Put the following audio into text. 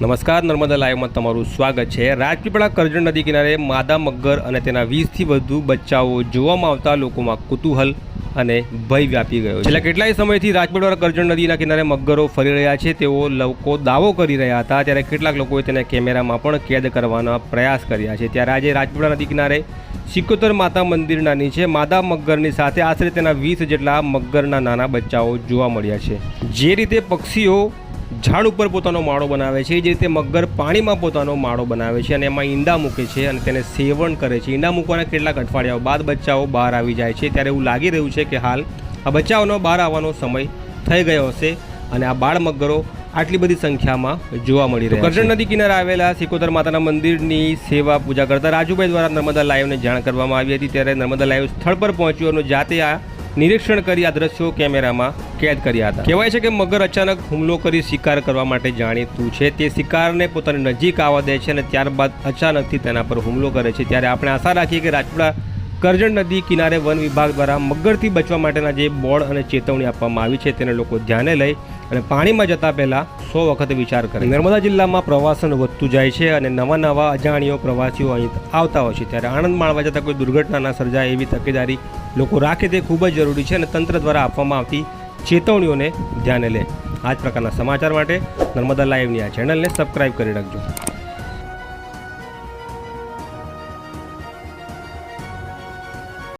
નમસ્કાર, નર્મદા લાઈવમાં તમારું સ્વાગત છે. રાજપીપળા કરજણ નદી કિનારે માદા મગર અને તેના વીસથી વધુ બચ્ચાઓ જોવામાં આવતા લોકોમાં કુતૂહલ અને ભય વ્યાપી ગયો છેલ્લા કેટલાય સમયથી રાજપીપળા કરજણ નદીના કિનારે મગરો ફરી રહ્યા છે. તેઓ લોકો દાવો કરી રહ્યા હતા. ત્યારે કેટલાક લોકોએ તેને કેમેરામાં પણ કેદ કરવાના પ્રયાસ કર્યા છે. ત્યારે આજે રાજપીપળા નદી કિનારે સિકોતર માતા મંદિર નાની છે માદા મગરની સાથે આશરે તેના વીસ જેટલા મગરના નાના બચ્ચાઓ જોવા મળ્યા છે. જે રીતે પક્ષીઓ ઝાડ ઉપર પોતાનો માળો બનાવે છે. જે રીતે મગર પાણીમાં પોતાનો માળો બનાવે છે અને એમાં ઈંડા મૂકે છે અને તેને સેવન કરે છે. ઈંડા મૂકવાના કેટલાક અઠવાડિયાઓ બાદ બચ્ચાઓ બહાર આવી જાય છે. ત્યારે એવું લાગી રહ્યું છે કે હાલ આ બચ્ચાઓનો બહાર આવવાનો સમય થઈ ગયો હશે અને આ બાળ મગરો આટલી બધી સંખ્યામાં જોવા મળી રહી કરજણ નદી કિનારે આવેલા સિકોતર માતાના મંદિરની સેવા પૂજા કરતા રાજુભાઈ દ્વારા નર્મદા લાઈવને જાણ કરવામાં આવી હતી. ત્યારે નર્મદા લાઈવ સ્થળ પર પહોંચ્યું અને જાતે આ નિરીક્ષણ કરી આ દ્રશ્યો કેમેરામાં કેદ કર્યા હતા. કહેવાય છે કે મગર અચાનક હુમલો કરી શિકાર કરવા માટે જાણીતું છે. તે શિકારને પોતાની નજીક આવવા દે છે અને ત્યારબાદ અચાનકથી તેના પર હુમલો કરે છે. ત્યારે આપણે આશા રાખીએ કે રાજપુરા કરજણ નદી કિનારે વન વિભાગ દ્વારા મગરથી બચવા માટેના જે બોર્ડ અને ચેતવણી આપવામાં આવી છે, તેને લોકો ધ્યાને લઈ અને પાણીમાં જતા પહેલાં સો વખત વિચાર કરે. નર્મદા જિલ્લામાં પ્રવાસન વધતું જાય છે અને નવા નવા અજાણ્યો પ્રવાસીઓ અહીં આવતા હોય છે. ત્યારે આણંદ માણવા જતાં કોઈ દુર્ઘટના ના સર્જાય એવી તકેદારી લોકો રાખે તે ખૂબ જ જરૂરી છે અને તંત્ર દ્વારા આપવામાં આવતી ચેતવણીઓને ધ્યાને લે. આ જ પ્રકારના સમાચાર માટે નર્મદા લાઈવની આ ચેનલને સબસ્ક્રાઈબ કરી રાખજો.